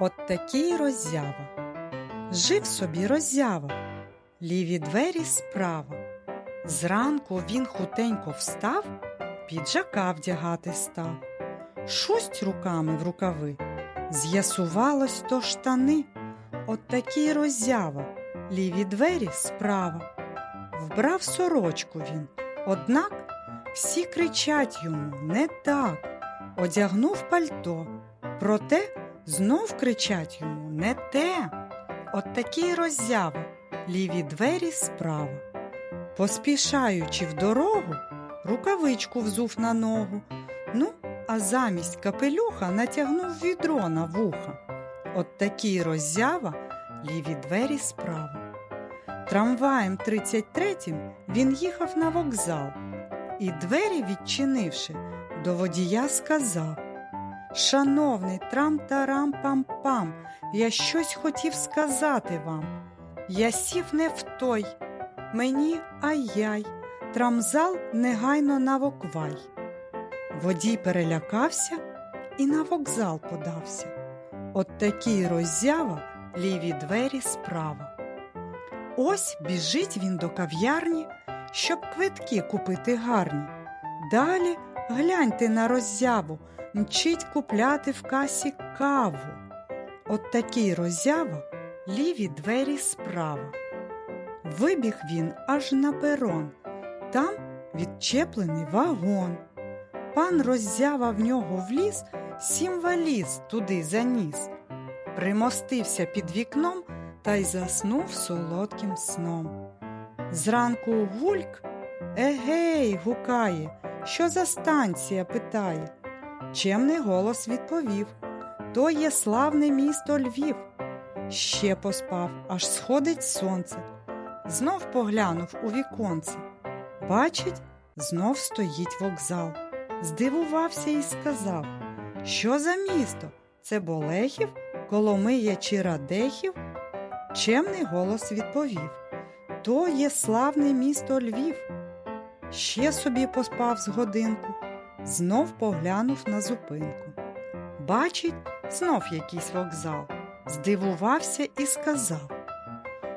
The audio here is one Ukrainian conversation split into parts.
От такий роззява. Жив собі роззява, ліві двері справа. Зранку він хутенько встав, піджака вдягати став. Шусть руками в рукави. З'ясувалось то штани. От такий роззява, ліві двері справа. Вбрав сорочку він, однак всі кричать йому не так. Одягнув пальто, проте знов кричать йому не те. От такий роззява, ліві двері справа. Поспішаючи в дорогу, рукавичку взув на ногу. Ну, а замість капелюха натягнув відро на вуха. От такий роззява, ліві двері справа. Трамваєм 33-м він їхав на вокзал і двері відчинивши, до водія сказав Шановний трам-тарам-пам-пам, я щось хотів сказати вам. Я сів не в той, мені ай-яй, трамзал негайно на воквай. Водій перелякався і на вокзал подався. От такий роззява ліві двері справа. Ось біжить він до кав'ярні, щоб квитки купити гарні. Далі гляньте на роззяву, мчить купляти в касі каву. От такий роззява ліві двері справа. Вибіг він аж на перон, там відчеплений вагон. Пан роззява в нього вліз, сім валіз туди заніс, примостився під вікном та й заснув солодким сном. Зранку гульк егей гукає, що за станція питає. Чемний голос відповів То є славне місто Львів. Ще поспав, аж сходить сонце. Знов поглянув у віконце. Бачить, знов стоїть вокзал. Здивувався і сказав, що за місто? Це Болехів, Коломия чи Радехів? Чемний голос відповів То є славне місто Львів. Ще собі поспав з годинку, знов поглянув на зупинку. Бачить, знов якийсь вокзал, здивувався і сказав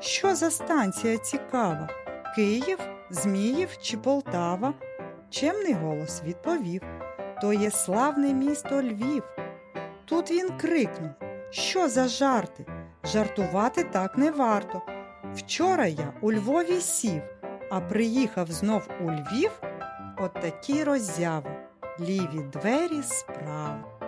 Що за станція цікава? Київ, Зміїв чи Полтава? Чемний голос відповів То є славне місто Львів. Тут він крикнув Що за жарти? Жартувати так не варто. Вчора я у Львові сів, а приїхав знов у Львів от такі роззяви, ліві двері справа.